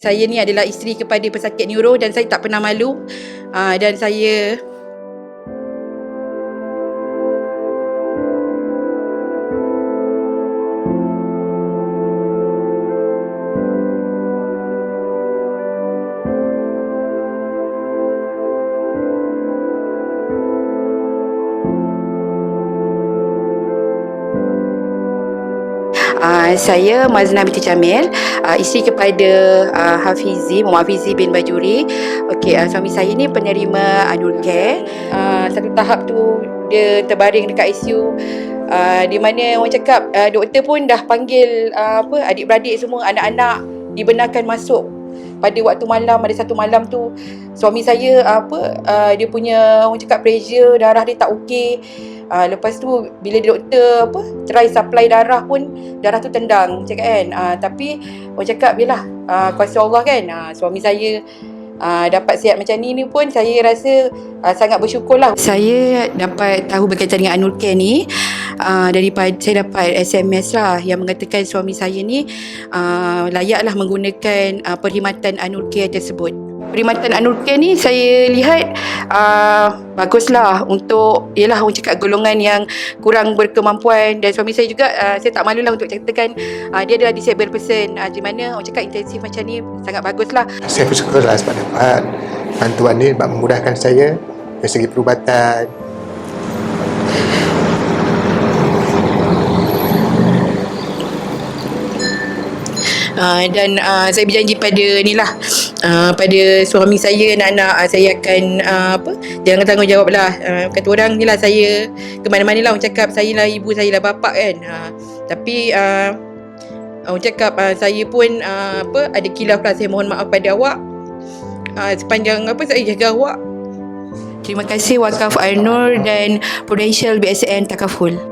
Saya ni adalah isteri kepada pesakit neuro dan saya tak pernah malu. Uh, dan saya Saya Mazna binti Jamil, uh, isteri kepada uh, Hafizi, Muhammad Hafizi bin Bajuri. Okey, uh, suami saya ni penerima Anul Care. Uh, satu tahap tu dia terbaring dekat ICU. Uh, di mana orang cakap uh, doktor pun dah panggil uh, apa adik-beradik semua anak-anak dibenarkan masuk pada waktu malam ada satu malam tu suami saya uh, apa uh, dia punya orang cakap pressure darah dia tak okey. Uh, lepas tu bila doktor apa try supply darah pun darah tu tendang. Cakap kan uh, tapi orang cakap yalah uh, kuasa Allah kan? Uh, suami saya uh, dapat sihat macam ni ni pun saya rasa uh, sangat bersyukur lah saya dapat tahu berkaitan dengan Anul Care ni uh, daripada saya dapat SMS lah yang mengatakan suami saya ni uh, layaklah menggunakan uh, perkhidmatan Anul Care tersebut. Perkhidmatan Anul Care ni saya lihat uh, baguslah untuk ialah orang cakap golongan yang kurang berkemampuan. Dan suami saya juga uh, saya tak malulah untuk katakan uh, dia adalah disabled person. Uh, di mana orang cakap intensif macam ni sangat baguslah. Saya bersyukur lah sebab dapat bantuan ni memudahkan saya dari segi perubatan. Uh, dan uh, saya berjanji pada ni lah uh, pada suami saya anak-anak uh, saya akan uh, apa jangan tanggungjawab lah uh, kata orang ni lah saya ke mana-mana lah orang cakap saya lah ibu saya lah bapak kan. Uh, tapi uh, orang cakap uh, saya pun uh, apa ada kilaf lah. Saya mohon maaf pada awak. Uh, sepanjang apa saya jaga awak. Terima kasih Wakaf Arnur dan Prudential BSN Takaful.